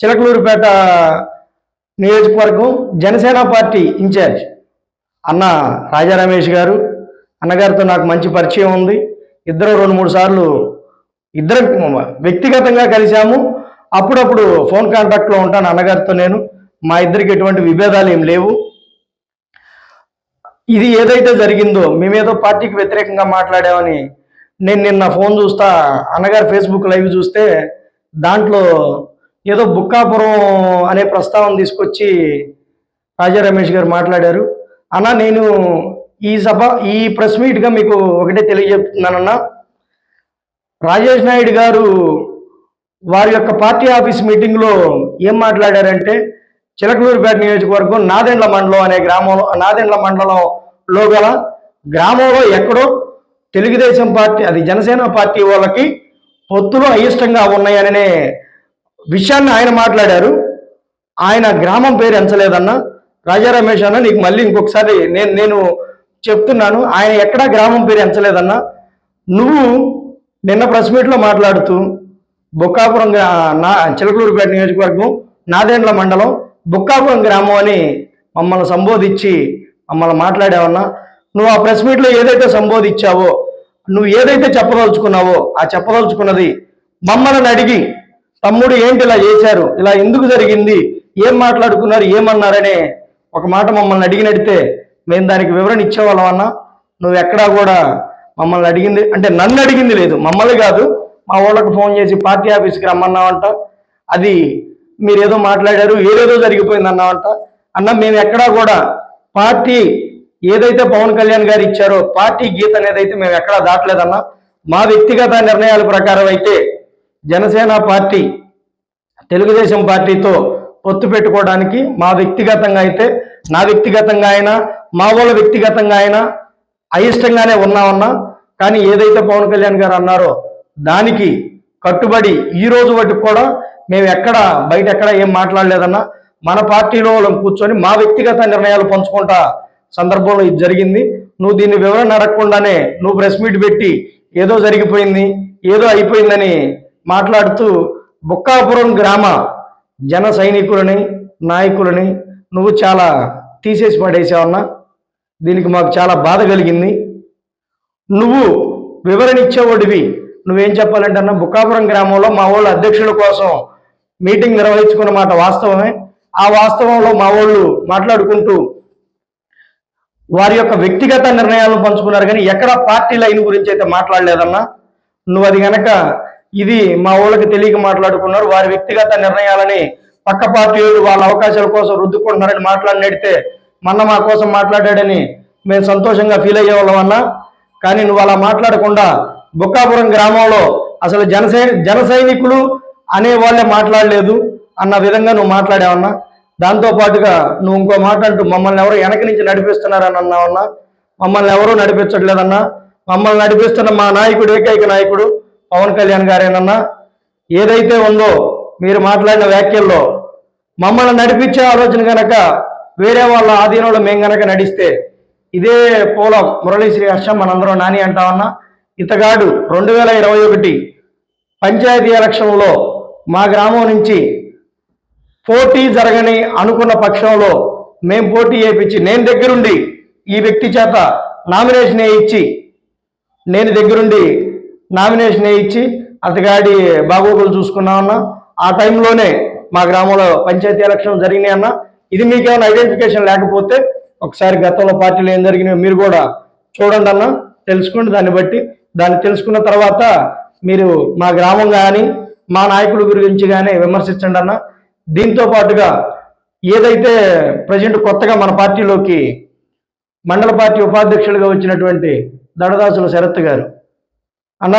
చిలకలూరుపేట నియోజకవర్గం Janasena party incharge అన్న రాజా రమేష్ గారు. అన్నగారితో నాకు మంచి పరిచయం ఉంది. ఇద్దరు రెండు మూడు సార్లు ఇద్దరు వ్యక్తిగతంగా కలిశాము. అప్పుడప్పుడు ఫోన్ కాంటాక్ట్లో ఉంటాను అన్నగారితో నేను. మా ఇద్దరికి ఎటువంటి విభేదాలు ఏం లేవు. ఇది ఏదైతే జరిగిందో మేమేదో పార్టీకి వ్యతిరేకంగా మాట్లాడామని నేను నిన్న ఫోన్ చూస్తా అన్నగారు ఫేస్బుక్ లైవ్ చూస్తే దాంట్లో ఏదో బుక్కాపురం అనే ప్రస్తావన తీసుకొచ్చి రాజా రమేష్ గారు మాట్లాడారు. అన్న నేను ఈ సభ ఈ ప్రెస్ మీట్గా మీకు ఒకటే తెలియజెప్తున్నానన్నా రాజేష్ నాయుడు గారు వారి యొక్క పార్టీ ఆఫీస్ మీటింగ్లో ఏం మాట్లాడారంటే చిలకలూరుపేట నియోజకవర్గం నాదెండ్ల మండలం అనే గ్రామంలో నాదెండ్ల మండలంలో గల గ్రామంలో ఎక్కడో తెలుగుదేశం పార్టీ అది జనసేన పార్టీ వాళ్ళకి పొత్తులు అయిష్టంగా ఉన్నాయనే విషయాన్ని ఆయన మాట్లాడారు. ఆయన గ్రామం పేరు ఎంచలేదన్న. రాజా రమేష్ అన్న నీకు మళ్ళీ ఇంకొకసారి నేను నేను చెప్తున్నాను. ఆయన ఎక్కడా గ్రామం పేరు ఎంచలేదన్న. నువ్వు నిన్న ప్రెస్ మీట్లో మాట్లాడుతూ బొక్కాపురం నా చిలకలూరుపేట నియోజకవర్గం నాదేండ్ల మండలం బొక్కాపురం గ్రామం అని మమ్మల్ని సంబోధించి మమ్మల్ని మాట్లాడావన్నా. నువ్వు ఆ ప్రెస్ మీట్లో ఏదైతే సంబోధించావో నువ్వు ఏదైతే చెప్పదలుచుకున్నావో ఆ చెప్పదలుచుకున్నది మమ్మల్ని అడిగి తమ్ముడు ఏంటి ఇలా చేశారు? ఇలా ఎందుకు జరిగింది? ఏం మాట్లాడుకున్నారు? ఏమన్నారనే ఒక మాట మమ్మల్ని అడిగినడితే మేము దానికి వివరణ ఇచ్చేవాళ్ళం అన్నా. నువ్వు ఎక్కడా కూడా మమ్మల్ని అడిగింది అంటే నన్ను అడిగింది లేదు మమ్మల్ని కాదు. మా వాళ్ళకు ఫోన్ చేసి పార్టీ ఆఫీస్కి రమ్మన్నామంట అది మీరు ఏదో మాట్లాడారు ఏదేదో జరిగిపోయింది అన్నామంట అన్న మేము ఎక్కడా కూడా పార్టీ ఏదైతే పవన్ కళ్యాణ్ గారు ఇచ్చారో పార్టీ గీత అనేది అయితే మేము ఎక్కడా దాటలేదన్నా. మా వ్యక్తిగత నిర్ణయాల ప్రకారం అయితే జనసేన పార్టీ తెలుగుదేశం పార్టీతో పొత్తు పెట్టుకోవడానికి మా వ్యక్తిగతంగా అయితే నా వ్యక్తిగతంగా అయినా మా వాళ్ళ వ్యక్తిగతంగా అయినా అయిష్టంగానే ఉన్నామన్నా. కానీ ఏదైతే పవన్ కళ్యాణ్ గారు అన్నారో దానికి కట్టుబడి ఈ రోజు వరకు కూడా మేము ఎక్కడ బయట ఎక్కడ ఏం మాట్లాడలేదన్నా. మన పార్టీలో వాళ్ళం కూర్చొని మా వ్యక్తిగత నిర్ణయాలు పంచుకుంటా సందర్భంలో ఇది జరిగింది. నువ్వు దీన్ని వివరణ అడగకుండానే నువ్వు ప్రెస్ మీట్ పెట్టి ఏదో జరిగిపోయింది ఏదో అయిపోయిందని మాట్లాడుతూ బుక్కాపురం గ్రామ జన సైనికులని నాయకులని నువ్వు చాలా తీసేసి పడేసావన్నా దీనికి మాకు చాలా బాధ కలిగింది. నువ్వు వివరణ ఇచ్చేవాడివి నువ్వేం చెప్పాలంటే అన్న బుక్కాపురం గ్రామంలో మా వాళ్ళు అధ్యక్షుల కోసం మీటింగ్ నిర్వహించుకున్న మాట వాస్తవమే. ఆ వాస్తవంలో మా వాళ్ళు మాట్లాడుకుంటూ వారి యొక్క వ్యక్తిగత నిర్ణయాలను పంచుకున్నారు కానీ ఎక్కడ పార్టీ లైన్ గురించి అయితే మాట్లాడలేదన్నా. నువ్వు అది కనుక ఇది మా ఊళ్ళకి తెలియక మాట్లాడుకున్నారు. వారి వ్యక్తిగత నిర్ణయాలని పక్క పార్టీలు వాళ్ళ అవకాశాల కోసం రుద్దుకుంటున్నారని మాట్లాడినడితే మొన్న మా కోసం మాట్లాడాడని మేము సంతోషంగా ఫీల్ అయ్యేవాళ్ళమన్నా కానీ నువ్వు అలా మాట్లాడకుండా బుక్కాపురం గ్రామంలో అసలు జనసై జన సైనికులు అనే వాళ్ళే మాట్లాడలేదు అన్న విధంగా నువ్వు మాట్లాడావన్నా దాంతో పాటుగా నువ్వు ఇంకో మాట అంటూ మమ్మల్ని ఎవరు వెనక నుంచి నడిపిస్తున్నారని అన్నావన్నా మమ్మల్ని ఎవరూ నడిపించట్లేదన్నా మమ్మల్ని నడిపిస్తున్న మా నాయకుడు ఏకైక నాయకుడు పవన్ కళ్యాణ్ గారేనన్నా ఏదైతే ఉందో మీరు మాట్లాడిన వ్యాఖ్యల్లో మమ్మల్ని నడిపించే ఆలోచన కనుక వేరే వాళ్ళ ఆధీనంలో మేము కనుక నడిస్తే ఇదే పోలం మురళీశ్రీ హర్షం మనందరం నాని అంటామన్నా ఇతగాడు రెండు వేల ఇరవై ఒకటి పంచాయతీ ఎలక్షన్లో మా గ్రామం నుంచి పోటీ జరగని అనుకున్న పక్షంలో మేము పోటీ చేయించి నేను దగ్గరుండి ఈ వ్యక్తి చేత నామినేషన్ ఇచ్చి నేను దగ్గరుండి నామినేషన్ ఇచ్చి అతగాడి బాగోగులు చూసుకున్నామన్నా ఆ టైంలోనే మా గ్రామంలో పంచాయతీ ఎలక్షన్ జరిగినాయి అన్న ఇది మీకేమైనా ఐడెంటిఫికేషన్ లేకపోతే ఒకసారి గతంలో పార్టీలో ఏం జరిగినాయో మీరు కూడా చూడండి అన్న తెలుసుకోండి దాన్ని బట్టి. దాన్ని తెలుసుకున్న తర్వాత మీరు మా గ్రామం కానీ మా నాయకుల గురించి కానీ విమర్శించండి అన్న. దీంతో పాటుగా ఏదైతే ప్రజెంట్ కొత్తగా మన పార్టీలోకి మండల పార్టీ ఉపాధ్యక్షులుగా వచ్చినటువంటి దడదాసుల శరత్ గారు అన్న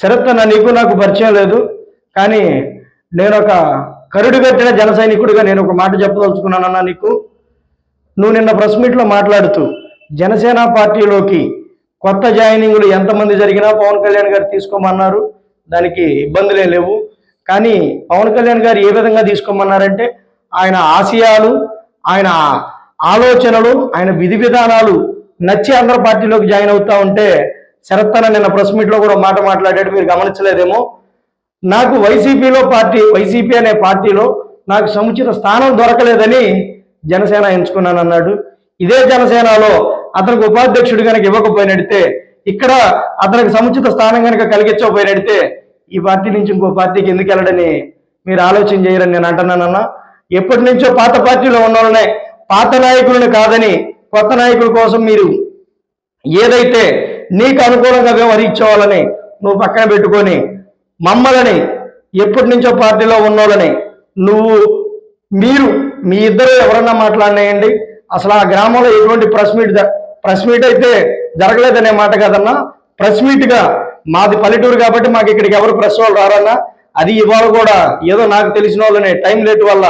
శరత్ అన్న నీకు నాకు పరిచయం లేదు కానీ నేను ఒక కరుడు కట్టిన జన సైనికుడిగా నేను ఒక మాట చెప్పదలుచుకున్నానన్నా నీకు. నువ్వు నిన్న ప్రెస్ మీట్లో మాట్లాడుతూ జనసేన పార్టీలోకి కొత్త జాయినింగ్లు ఎంతమంది జరిగినా పవన్ కళ్యాణ్ గారు తీసుకోమన్నారు దానికి ఇబ్బందులే లేవు. కానీ పవన్ కళ్యాణ్ గారు ఏ విధంగా తీసుకోమన్నారంటే ఆయన ఆశయాలు ఆయన ఆలోచనలు ఆయన విధి విధానాలు నచ్చి అందరూ పార్టీలోకి జాయిన్ అవుతా ఉంటే శరత్ అన్న నిన్న ప్రెస్ మీట్లో కూడా మాట మాట్లాడాడు మీరు గమనించలేదేమో. నాకు వైసీపీలో పార్టీ వైసీపీ అనే పార్టీలో నాకు సముచిత స్థానం దొరకలేదని జనసేన ఎంచుకున్నాను అన్నాడు ఇదే జనసేనలో అతనికి ఉపాధ్యక్షుడు కనుక ఇవ్వకపోయినడితే ఇక్కడ అతనికి సముచిత స్థానం కనుక కలిగించకపోయినడితే ఈ పార్టీ నుంచి ఇంకో పార్టీకి ఎందుకు వెళ్ళడని మీరు ఆలోచన చేయరని నేను అంటున్నానన్నా. ఎప్పటి నుంచో పాత పార్టీలో ఉన్న పాత నాయకులను కాదని కొత్త నాయకుల కోసం మీరు ఏదైతే నీకు అనుకూలంగా వ్యవహరించేవాళ్ళని నువ్వు పక్కన పెట్టుకొని మమ్మల్ని ఎప్పటి నుంచో పార్టీలో ఉన్నోళ్ళని నువ్వు మీరు మీ ఇద్దరు ఎవరన్నా మాట్లాడినాయండి? అసలు ఆ గ్రామంలో ఎటువంటి ప్రెస్ మీట్ ప్రెస్ మీట్ అయితే జరగలేదనే మాట కదన్నా ప్రెస్ మీట్గా మాది పల్లెటూరు కాబట్టి మాకు ఇక్కడికి ఎవరు ప్రెస్ వాళ్ళు రారన్నా అది ఇవాళ కూడా ఏదో నాకు తెలిసిన వాళ్ళని టైం లేట్ వల్ల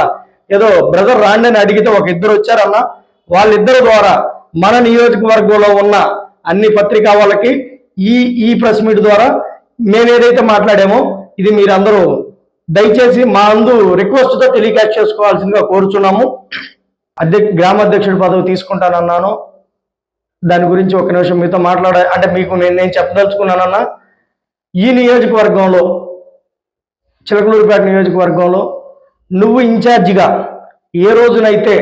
ఏదో బ్రదర్ రాండి అని అడిగితే ఒక ఇద్దరు వచ్చారన్నా వాళ్ళిద్దరి ద్వారా మన నియోజకవర్గంలో ఉన్న అన్ని పత్రికా వాళ్ళకి ఈ ఈ ప్రెస్ మీట్ ద్వారా మేము ఏదైతే మాట్లాడామో ఇది మీరందరూ దయచేసి మా అందు రిక్వెస్ట్తో టెలికాస్ట్ చేసుకోవాల్సిందిగా కోరుచున్నాము. అధ్యక్ష గ్రామాధ్యక్షుడి పదవి తీసుకుంటానన్నాను. దాని గురించి ఒక నిమిషం మీతో మాట్లాడ అంటే మీకు నేను నేను చెప్పదలుచుకున్నానన్నా. ఈ నియోజకవర్గంలో చిలకలూరుపేట నియోజకవర్గంలో నువ్వు ఇన్ఛార్జిగా ఏ రోజునైతే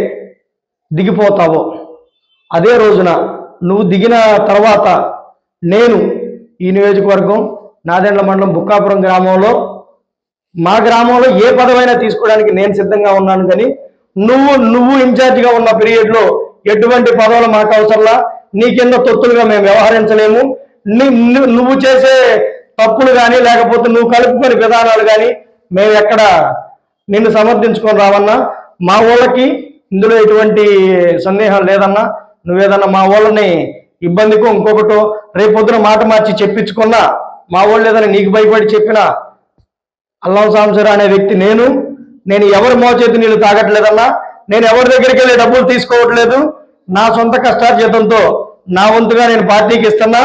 దిగిపోతావో అదే రోజున నువ్వు దిగిన తర్వాత నేను ఈ నియోజకవర్గం నాదెండ్ల మండలం బుక్కాపురం గ్రామంలో మా గ్రామంలో ఏ పదవైనా తీసుకోవడానికి నేను సిద్ధంగా ఉన్నాను కానీ నువ్వు నువ్వు ఇన్ఛార్జిగా ఉన్న పీరియడ్లో ఎటువంటి పదవులు మాకు అవసరంలా? నీ కింద తొత్తులుగా మేము వ్యవహరించలేము. ను- నువ్వు చేసే తప్పులు కానీ లేకపోతే నువ్వు కలుపుకొని విధానాలు కానీ మేము ఎక్కడ నిన్ను సమర్థించుకొని రావన్నా? మా వాళ్ళకి ఇందులో ఎటువంటి సందేహం లేదన్నా? నువ్వేదన్నా మా వాళ్ళని ఇబ్బందికో ఇంకొకటో రేపొద్దున మాట మార్చి చెప్పించుకున్నా మా వాళ్ళు ఏదైనా నీకు భయపడి చెప్పినా అల్లం సాంసరా అనే వ్యక్తి నేను నేను ఎవరి మోచేతి నీళ్ళు తాగట్లేదన్నా నేను ఎవరి దగ్గరికి వెళ్ళి డబ్బులు తీసుకోవట్లేదు నా సొంత కష్టార్జితంతో నా వంతుగా నేను పార్టీకి ఇస్తున్నా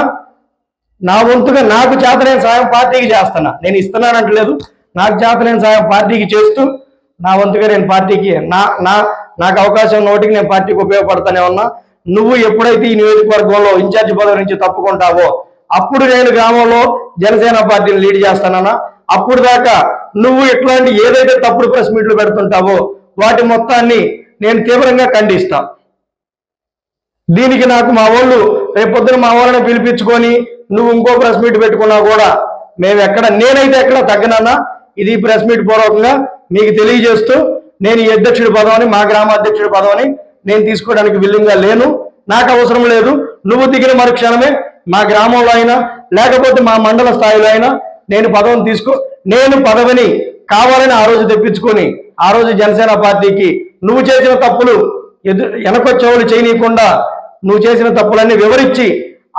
నా వంతుగా నాకు చేతనైన సాయం పార్టీకి చేస్తున్నా. నేను ఇస్తున్నానంటలేదు నాకు చేతలేని సాయం పార్టీకి చేస్తూ నా వంతుగా నేను పార్టీకి నా నా నాకు అవకాశం నోటికి నేను పార్టీకి ఉపయోగపడతానే ఉన్నా నువ్వు ఎప్పుడైతే ఈ నియోజకవర్గంలో ఇన్ఛార్జి పదవి నుంచి తప్పుకుంటావో అప్పుడు నేను గ్రామంలో జనసేన పార్టీని లీడ్ చేస్తానన్నా. అప్పుడు దాకా నువ్వు ఎట్లాంటి ఏదైతే తప్పుడు ప్రెస్ మీట్లు పెడుతుంటావో వాటి మొత్తాన్ని నేను తీవ్రంగా ఖండిస్తా. దీనికి నాకు మా వాళ్ళు రేపొద్దున మా వాళ్ళని పిలిపించుకొని నువ్వు ఇంకో ప్రెస్ మీట్ పెట్టుకున్నా కూడా మేము ఎక్కడ నేనైతే ఎక్కడ తగ్గనన్నా. ఇది ప్రెస్ మీట్ పూర్వకంగా మీకు తెలియజేస్తూ నేను ఈ అధ్యక్షుడి పదవని మా గ్రామ అధ్యక్షుడి పదవని నేను తీసుకోవడానికి విల్లింగా లేను. నాకు అవసరం లేదు. నువ్వు దిగిన మరుక్షణమే మా గ్రామంలో అయినా లేకపోతే మా మండల స్థాయిలో అయినా నేను పదవిని తీసుకో నేను పదవిని కావాలని ఆ రోజు తెప్పించుకొని ఆ రోజు జనసేన పార్టీకి నువ్వు చేసిన తప్పులు ఎదు వెనకొచ్చేవాళ్ళు చేయనీయకుండా నువ్వు చేసిన తప్పులన్నీ వివరించి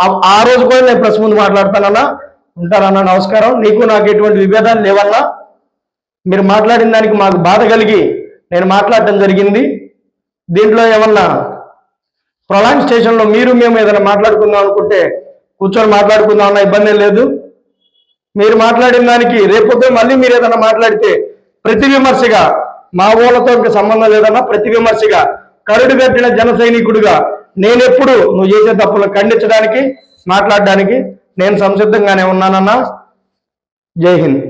ఆ- రోజు కూడా నేను ప్రెస్ ముందు మాట్లాడతానన్నా. ఉంటారన్నా నమస్కారం. నీకు నాకు ఎటువంటి విభేదాలు లేవన్నా మీరు మాట్లాడిన దానికి మాకు బాధ కలిగి నేను మాట్లాడటం జరిగింది. దీంట్లో ఏమన్నా ప్రొలాంగ్ స్టేషన్లో మీరు మేము ఏదైనా మాట్లాడుకుందాం అనుకుంటే కూర్చొని మాట్లాడుకుందాం అన్న ఇబ్బంది లేదు. మీరు మాట్లాడిన దానికి రేపొద్దు మళ్ళీ మీరు ఏదైనా మాట్లాడితే ప్రతి విమర్శగా మా ఊళ్ళతో ఇంక సంబంధం లేదన్నా ప్రతి విమర్శగా కరుడు కట్టిన జన సైనికుడిగా నేనెప్పుడు నువ్వు చేసే తప్పులు ఖండించడానికి మాట్లాడడానికి నేను సంసిద్ధంగానే ఉన్నానన్నా. జై హింద్.